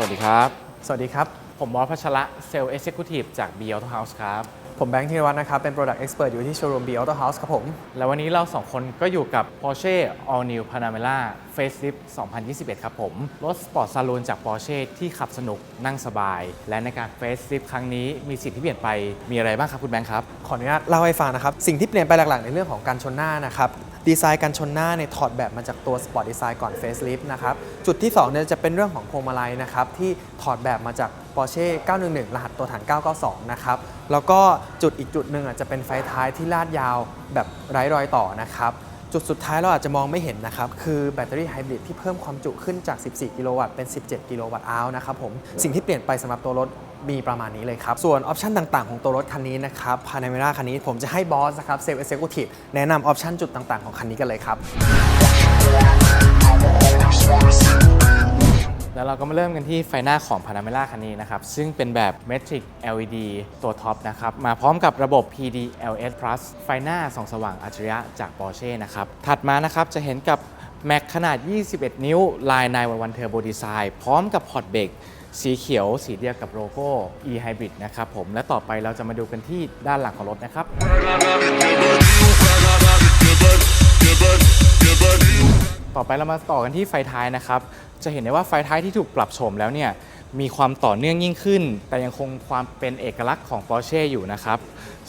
สวัสดีครับ สวัสดีครับ ผมบอสพัชระเซลล์เอ็กซ์คิวทีฟจาก B Auto House ครับ ผมแบงค์ธีรวัฒน์นะครับ เป็น Product Expert อยู่ที่โชว์รูม B Auto House ครับผม แล้ววันนี้เราสองคนก็อยู่กับ Porsche All New Panamera Facelift 2021 ครับผม รถสปอร์ตซาลูนจาก Porsche ที่ขับสนุกนั่งสบาย และในการ Facelift ครั้งนี้มีสิ่งที่เปลี่ยนไปมีอะไรบ้างครับคุณแบงค์ครับ ขออนุญาตเล่าให้ฟังนะครับ สิ่งที่เปลี่ยนไปหลักๆ ในเรื่องของการชนหน้านะครับดีไซน์การชนหน้าเนี่ยถอดแบบมาจากตัว Sport Design ก่อน Facelift นะครับจุดที่2เนี่ยจะเป็นเรื่องของพวงมาลัยนะครับที่ถอดแบบมาจาก Porsche 911 รหัสตัวถัง 992 นะครับ แล้วก็จุดอีกจุดหนึ่งอะจะเป็นไฟท้ายที่ลาดยาวแบบไร้รอยต่อนะครับ จุดสุดท้ายเราอาจจะมองไม่เห็นนะครับ คือแบตเตอรี่ไฮบริดที่เพิ่มความจุขึ้นจาก 14 กิโลวัตต์เป็น 17 กิโลวัตต์อาวนะครับผม สิ่งที่เปลี่ยนไปสำหรับตัวรถมีประมาณนี้เลยครับ ส่วนออปชันต่างๆ ของตัวรถคันนี้นะครับพานาเมราคันนี้ผมจะให้บอสนะครับเซลล์เอ็กเซคิวทีฟแนะนำออปชันจุดต่างๆ ของคันนี้กันเลยครับ แล้วเราก็มาเริ่มกันที่ไฟหน้าของ Panamera คันนี้นะครับ ซึ่งเป็นแบบ Matrix LED ตัวท็อปนะครับ มาพร้อมกับระบบ PDLS Plus ไฟหน้าส่องสว่างอัจฉริยะจาก Porsche นะครับ ถัดมานะครับจะเห็นกับ Mac ขนาด 21 นิ้ว ลาย911 Turbo Design พร้อมกับพอร์ตเบรกสีเขียว สีเดียวกับโลโก้ e Hybrid นะครับผม และต่อไปเราจะมาดูกันที่ด้านหลังของรถนะครับ ต่อไปเรามาต่อกันที่ไฟท้ายนะครับ จะเห็นได้ว่าไฟท้ายที่ถูกปรับโฉมแล้วเนี่ยมีความต่อเนื่องยิ่งขึ้น แต่ยังคงความเป็นเอกลักษณ์ของ Porsche อยู่นะครับ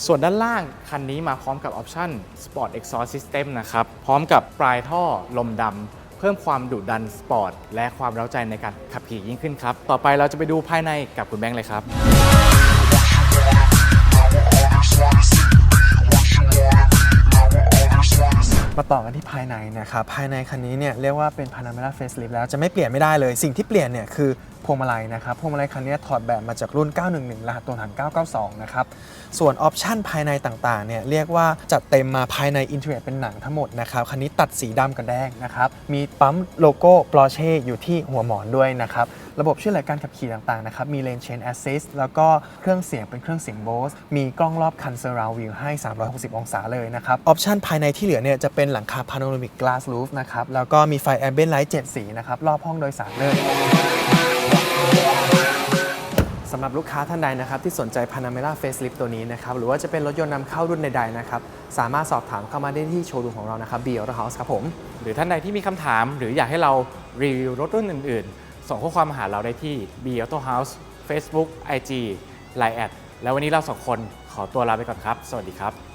ส่วนด้านล่างคันนี้มาพร้อมกับออปชั่น Sport Exhaust System นะครับ พร้อมกับปลายท่อลมดำเพิ่มความดุดันสปอร์ตและความเร้าใจในการขับขี่ยิ่งขึ้นครับ ต่อไปเราจะไปดูภายในกับคุณแบงค์เลยครับ ต่อกันที่ภายในนะครับภายในคันนี้เนี่ยเรียกว่าเป็น Panamera Facelift แล้วจะไม่เปลี่ยนไม่ได้เลย สิ่งที่เปลี่ยนเนี่ยคือพวงมาลัยนะครับพวงมาลัยคันนี้ถอดแบบมาจากรุ่น 911 รหัสตัวถัง992 นะครับ ส่วนออปชันภายในต่างๆ เนี่ยเรียกว่าจัดเต็มมาภายในอินเทอร์เน็ตเป็นหนังทั้งหมดนะครับ คันนี้ตัดสีดำกับแดงนะครับ มีปั๊มโลโก้ Porsche อยู่ที่หัวหมอนด้วยนะครับ ระบบช่วยเหลือการขับขี่ต่างๆ นะครับ มี Lane Change Assist แล้วก็เครื่องเสียงเป็นเครื่องเสียง Bose มีกล้องรอบคัน Surround View ให้ 360 องศาเลยนะครับ ออปชันภายในที่เหลือเนี่ยจะเป็นหลังคา Panoramic Glass Roof นะครับ แล้วก็มีไฟ Ambient Light 7สีนะครับ รอบห้องโดยสารเลยสำหรับลูกค้าท่านใดนะครับที่สนใจ Panamera Facelift ตัวนี้นะครับ หรือว่าจะเป็นรถยนต์นำเข้ารุ่นใดๆนะครับ สามารถสอบถามเข้ามาได้ที่โชว์รูมของเรานะครับ B Auto House ครับผม หรือท่านใดที่มีคำถาม หรืออยากให้เรารีวิวรถรุ่นอื่นๆ ส่งข้อความมาหาเราได้ที่ B Auto House Facebook IG Line แอดแล้ววันนี้เราสองคนขอตัวลาไปก่อนครับ สวัสดีครับ